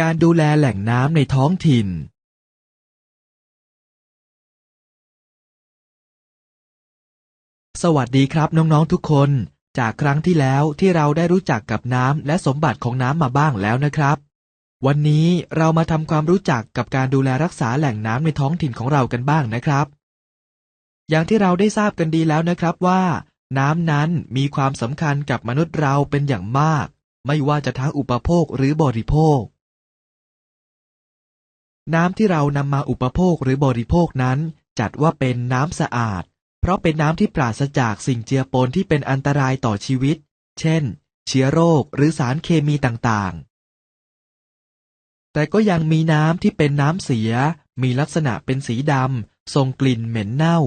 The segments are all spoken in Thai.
การดูแลแหล่งน้ำในท้องถิ่นสวัสดีครับน้องๆทุกคน จากครั้งที่แล้วที่เราได้รู้จักกับน้ำและสมบัติของน้ำมาบ้างแล้วนะครับ วันนี้เรามาทำความรู้จักกับการดูแลรักษาแหล่งน้ำในท้องถิ่นของเรากันบ้างนะครับ อย่างที่เราได้ทราบกันดีแล้วนะครับว่า น้ำนั้นมีความสำคัญกับมนุษย์เราเป็นอย่างมาก ไม่ว่าจะทั้งอุปโภคหรือบริโภค น้ำที่เรานำมาอุปโภคหรือบริโภคนั้น จัดว่าเป็นน้ำสะอาด เพราะเป็นน้ำที่ปราศจากสิ่งเจือปนที่เป็นอันตรายต่อชีวิต เช่น เชื้อโรคหรือสารเคมีต่างๆ แต่ก็ยังมีน้ำที่เป็นน้ำเสีย มีลักษณะเป็นสีดำส่งกลิ่นเหม็นเน่า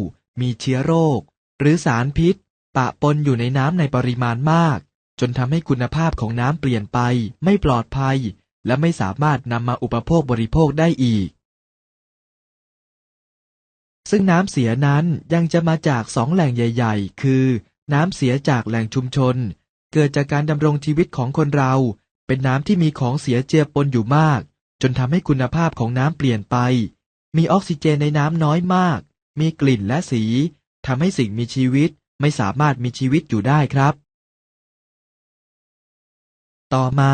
มีเชื้อโรค หรือสารพิษ ปะปนอยู่ในน้ำในปริมาณมาก จนทำให้คุณภาพของน้ำเปลี่ยนไป ไม่ปลอดภัย และไม่สามารถนำมาอุปโภคบริโภคได้อีก ซึ่งน้ำเสียนั้นยังจะมาจากสองแหล่งใหญ่ ๆ คือ น้ำเสียจากแหล่งชุมชน เกิดจากการดำรงชีวิตของคนเรา เป็นน้ำที่มีของเสียเจือปนอยู่มาก จนทำให้คุณภาพของน้ำเปลี่ยนไป มีออกซิเจนในน้ำน้อยมาก มีกลิ่นและสีทำให้สิ่งมีชีวิตไม่สามารถมีชีวิตอยู่ได้ครับ ต่อมา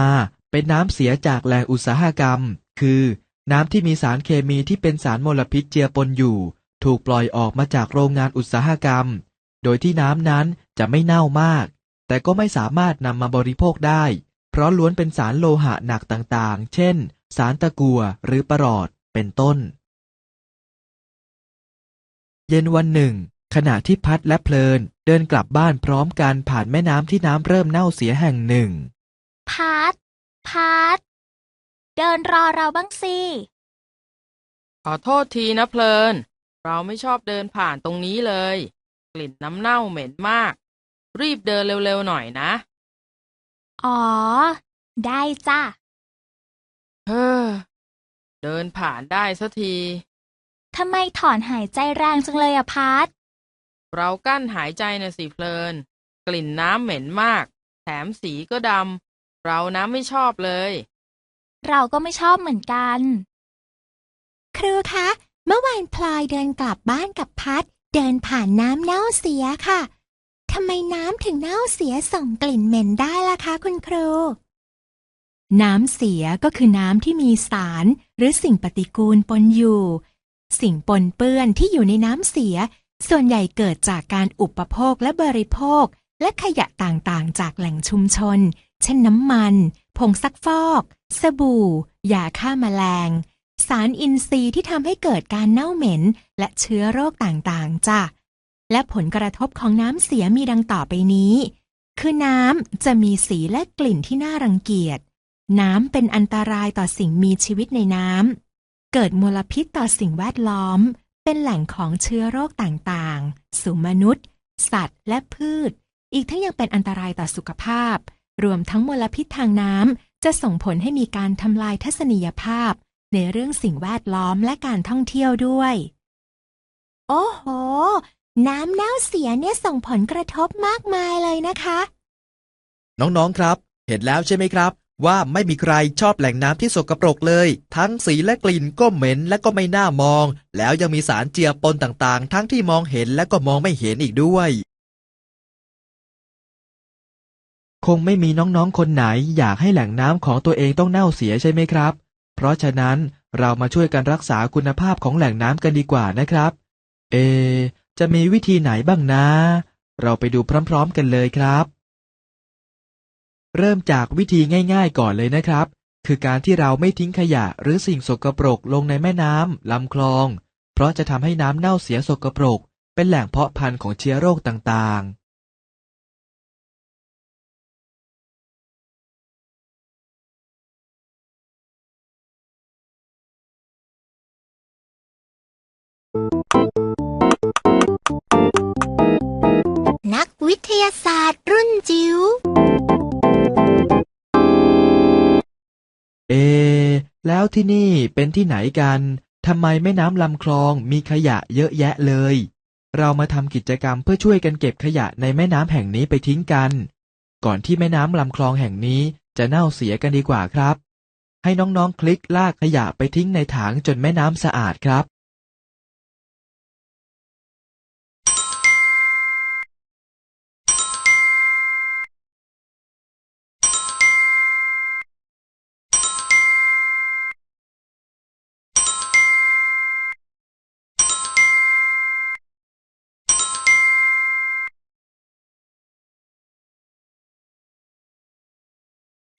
เป็นน้ำเสียจากแหล่งอุตสาหกรรม คือ น้ำที่มีสารเคมีที่เป็นสารมลพิษเจือปนอยู่ ถูกปล่อยออกมาจากโรงงานอุตสาหกรรม โดยที่น้ำนั้นจะไม่เน่ามาก แต่ก็ไม่สามารถนำมาบริโภคได้ เพราะล้วนเป็นสารโลหะหนักต่างๆ เช่น สารตะกั่วหรือประหลอดเป็นต้น เย็นวันหนึ่ง ขณะที่พัดและเพลินเดินกลับบ้านพร้อมกันผ่านแม่น้ำที่น้ำเริ่มเน่าเสียแห่งหนึ่ง พัด พัดเดินรอเราบ้างสิ ขอโทษทีนะเพลิน เราไม่ชอบเดินผ่านตรงนี้เลย กลิ่นน้ำเน่าเหม็นมาก รีบเดินเร็วๆหน่อยนะ อ๋อ ได้จ้ะ เฮ้อ เดินผ่านได้สักทีทำไมถอนหายใจแรงจังเลยอะพัดเรากั้นหายใจนะสิเพลิน กลิ่นน้ำเหม็นมาก แถมสีก็ดำ เราน้ำไม่ชอบเลย เราก็ไม่ชอบเหมือนกัน ครูคะ เมื่อวานพลอยเดินกลับบ้านกับพัด เดินผ่านน้ำเน่าเสียค่ะทำไมน้ำถึงเน่าเสียส่งกลิ่นเหม็นได้ล่ะคะ คุณครู น้ำเสียก็คือน้ำที่มีสารหรือสิ่งปฏิกูลปนอยู่ สิ่งปนเปื้อนที่อยู่ในน้ำเสีย ส่วนใหญ่เกิดจากการอุปโภคและบริโภค และขยะต่างๆ จากแหล่งชุมชน เช่นน้ำมัน ผงซักฟอก สบู่ยาฆ่าแมลง สารอินทรีย์ที่ทำให้เกิดการเน่าเหม็น และเชื้อโรคต่างๆจ้ะและผลกระทบของน้ำเสียมีดังต่อไปนี้ คือน้ำจะมีสีและกลิ่นที่น่ารังเกียจ น้ำเป็นอันตรายต่อสิ่งมีชีวิตในน้ำ เกิดมลพิษต่อสิ่งแวดล้อม เป็นแหล่งของเชื้อโรคต่างๆ สู่มนุษย์ สัตว์ และพืช อีกทั้งยังเป็นอันตรายต่อสุขภาพ รวมทั้งมลพิษทางน้ำจะส่งผลให้มีการทำลายทัศนียภาพ ในเรื่องสิ่งแวดล้อมและการท่องเที่ยวด้วย โอ้โห น้ำเน่าเสียเนี่ยส่งผลกระทบมากมายเลยนะคะ น้องๆครับ เห็นแล้วใช่ไหมครับ ว่าไม่มีใครชอบแหล่งน้ำที่สกปรกเลย ทั้งสีและกลิ่นก็เหม็นและก็ไม่น่ามอง แล้วยังมีสารเจือปนต่างๆ ทั้งที่มองเห็นและก็มองไม่เห็นอีกด้วย คงไม่มีน้องๆคนไหนอยากให้แหล่งน้ำของตัวเองต้องเน่าเสียใช่ไหมครับ เพราะฉะนั้นเรามาช่วยกันรักษาคุณภาพของแหล่งน้ำกันดีกว่านะครับ เอ จะมีวิธีไหนบ้างนะ เราไปดูพร้อมๆกันเลยครับ เริ่มจากวิธีง่ายๆก่อนเลยนะครับ คือการที่เราไม่ทิ้งขยะหรือสิ่งสกปรกลงในแม่น้ำลำคลอง เพราะจะทำให้น้ำเน่าเสียสกปรก เป็นแหล่งเพาะพันธุ์ของเชื้อโรคต่างๆ นักวิทยาศาสตร์รุ่นจิ๋ว เอ แล้วที่นี่เป็นที่ไหนกัน ทำไมแม่น้ำลำคลองมีขยะเยอะแยะเลย เรามาทำกิจกรรมเพื่อช่วยกันเก็บขยะในแม่น้ำแห่งนี้ไปทิ้งกัน ก่อนที่แม่น้ำลำคลองแห่งนี้จะเน่าเสียกันดีกว่าครับ ให้น้องๆคลิกลากขยะไปทิ้งในถังจนแม่น้ำสะอาดครับ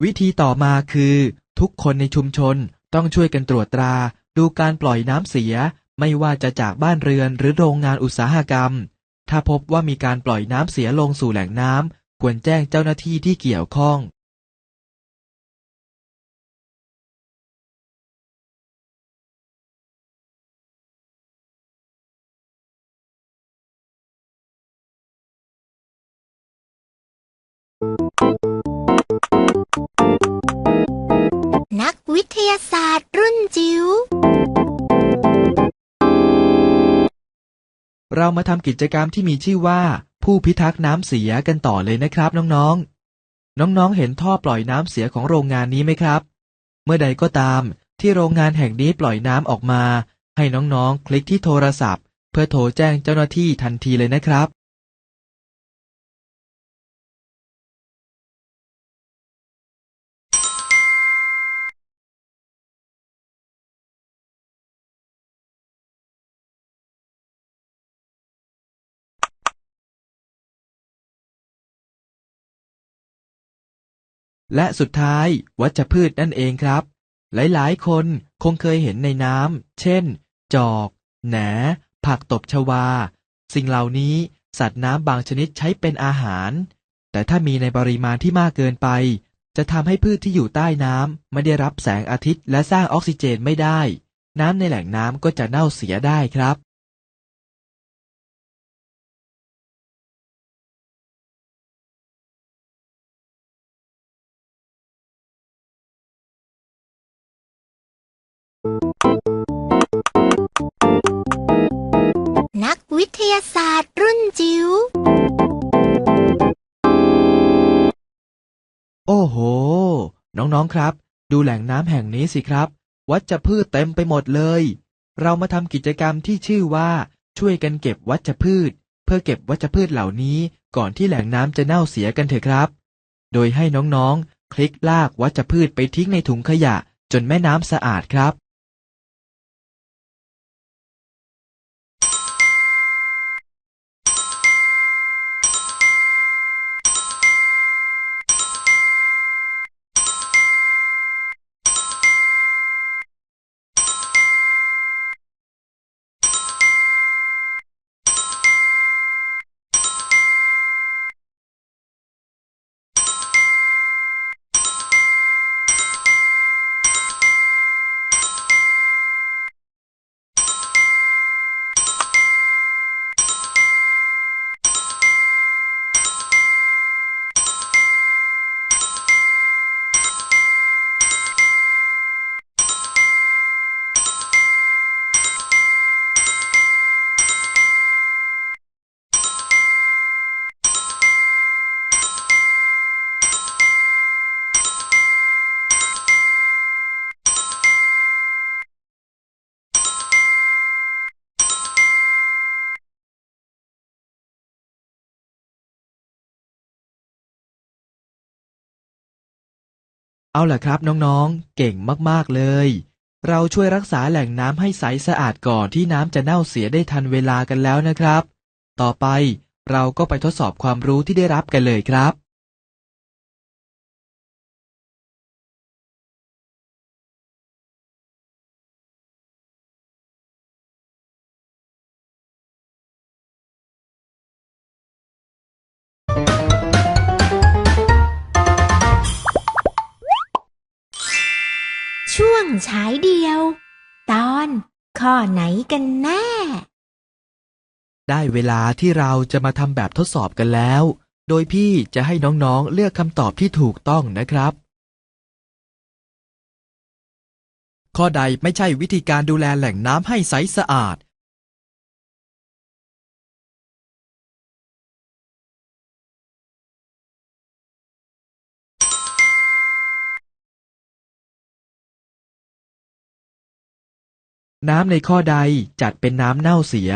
วิธีต่อมาคือ ทุกคนในชุมชนต้องช่วยกันตรวจตรา ดูการปล่อยน้ำเสีย ไม่ว่าจะจากบ้านเรือนหรือโรงงานอุตสาหกรรม ถ้าพบว่ามีการปล่อยน้ำเสียลงสู่แหล่งน้ำควรแจ้งเจ้าหน้าที่ที่เกี่ยวข้อง เรามาทำกิจกรรมที่มีชื่อว่า ผู้พิทักษ์น้ำเสียกันต่อเลยนะครับน้องๆ น้องๆ เห็นท่อปล่อยน้ำเสียของโรงงานนี้ไหมครับ เมื่อใดก็ตามที่โรงงานแห่งนี้ปล่อยน้ำออกมา ให้น้องๆ คลิกที่โทรศัพท์ เพื่อโทรแจ้งเจ้าหน้าที่ทันทีเลยนะครับ และสุดท้าย วัชพืชนั่นเองครับ หลายๆ คนคงเคยเห็นในน้ำ เช่น จอก แหน ผักตบชวา สิ่งเหล่านี้สัตว์น้ำบางชนิดใช้เป็นอาหาร แต่ถ้ามีในปริมาณที่มากเกินไป จะทำให้พืชที่อยู่ใต้น้ำไม่ได้รับแสงอาทิตย์และสร้างออกซิเจนไม่ได้ น้ำในแหล่งน้ำก็จะเน่าเสียได้ครับ วิทยาศาสตร์รุ่นจิ๋ว โอ้โห น้อง ๆ ครับ ดูแหล่งน้ำแห่งนี้สิครับ วัชพืชเต็มไปหมดเลย เรามาทำกิจกรรมที่ชื่อว่าช่วยกันเก็บวัชพืช เพื่อเก็บวัชพืชเหล่านี้ก่อนที่แหล่งน้ำจะเน่าเสียกันเถอะครับ โดยให้น้อง ๆ คลิกลากวัชพืชไปทิ้งในถุงขยะจนแม่น้ำสะอาดครับ เอาล่ะครับน้องๆ เก่งมากๆเลย เราช่วยรักษาแหล่งน้ำให้ใสสะอาดก่อนที่น้ำจะเน่าเสียได้ทันเวลากันแล้วนะครับ ต่อไปเราก็ไปทดสอบความรู้ที่ได้รับกันเลยครับ ฉายเดียว ตอนข้อไหนกันแน่ ได้เวลาที่เราจะมาทำแบบทดสอบกันแล้ว โดยพี่จะให้น้องๆเลือกคำตอบที่ถูกต้องนะครับ ข้อใดไม่ใช่วิธีการดูแลแหล่งน้ำให้ใสสะอาด น้ำในข้อใดจัดเป็นน้ำเน่าเสีย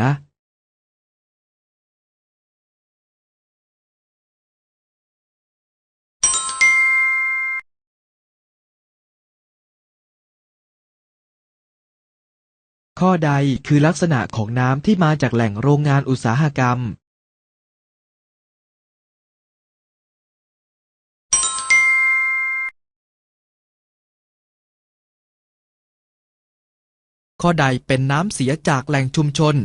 ข้อใดคือลักษณะของน้ำที่มาจากแหล่งโรงงานอุตสาหกรรม ข้อใดเป็นน้ำเสียจากแหล่งชุมชน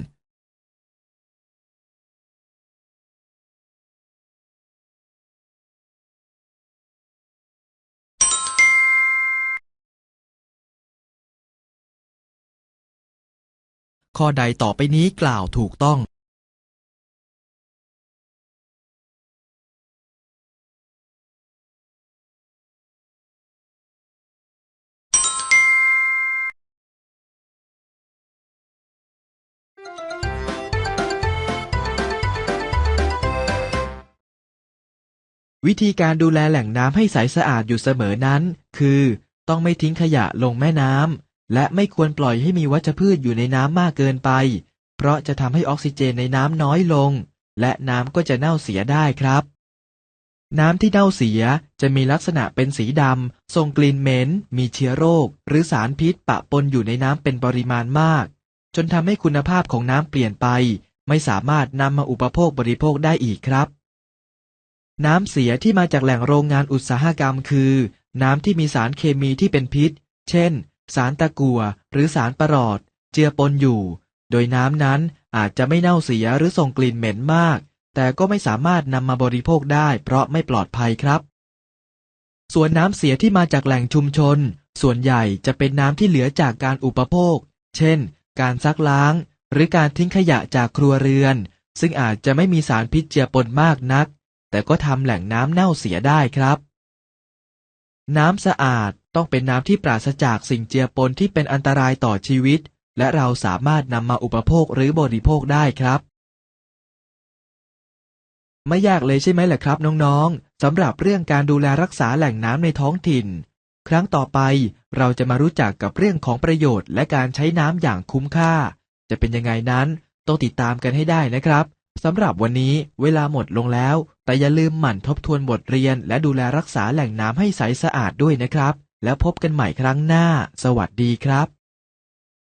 ข้อใดต่อไปนี้กล่าวถูกต้อง วิธีการดูแลแหล่งน้ำให้ใสสะอาดอยู่เสมอนั้น คือ ต้องไม่ทิ้งขยะลงแม่น้ำและไม่ควรปล่อยให้มีวัชพืชอยู่ในน้ำมากเกินไป เพราะจะทำให้ออกซิเจนในน้ำน้อยลง และน้ำก็จะเน่าเสียได้ครับ น้ำที่เน่าเสียจะมีลักษณะเป็นสีดำส่งกลิ่นเหม็น มีเชื้อโรค หรือสารพิษปะปนอยู่ในน้ำเป็นปริมาณมาก จนทำให้คุณภาพของน้ำเปลี่ยนไป ไม่สามารถนำมาอุปโภคบริโภคได้อีกครับ น้ำเสียที่มาจากแหล่งโรงงานอุตสาหกรรมคือ น้ำที่มีสารเคมีที่เป็นพิษ เช่น สารตะกั่วหรือสารประหลอด เจือปนอยู่ โดยน้ำนั้นอาจจะไม่เน่าเสียหรือส่งกลิ่นเหม็นมาก แต่ก็ไม่สามารถนำมาบริโภคได้ เพราะไม่ปลอดภัยครับ ส่วนน้ำเสียที่มาจากแหล่งชุมชน ส่วนใหญ่จะเป็นน้ำที่เหลือจากการอุปโภค เช่น การซักล้าง หรือการทิ้งขยะจากครัวเรือน ซึ่งอาจจะไม่มีสารพิษเจือปนมากนัก แต่ก็ทำแหล่งน้ำเน่าเสียได้ครับ น้ำสะอาดต้องเป็นน้ำที่ปราศจากสิ่งเจือปนที่เป็นอันตรายต่อชีวิต และเราสามารถนำมาอุปโภคหรือบริโภคได้ครับ ไม่ยากเลยใช่ไหมล่ะครับน้องๆสำหรับเรื่องการดูแลรักษาแหล่งน้ำในท้องถิ่น ครั้งต่อไปเราจะมารู้จักกับเรื่องของประโยชน์ และการใช้น้ำอย่างคุ้มค่า จะเป็นยังไงนั้นต้องติดตามกันให้ได้นะครับ สำหรับวันนี้เวลาหมดลงแล้ว แต่อย่าลืมหมั่นทบทวนบทเรียน และดูแลรักษาแหล่งน้ำให้ใสสะอาดด้วยนะครับ แล้วพบกันใหม่ครั้งหน้า สวัสดีครับ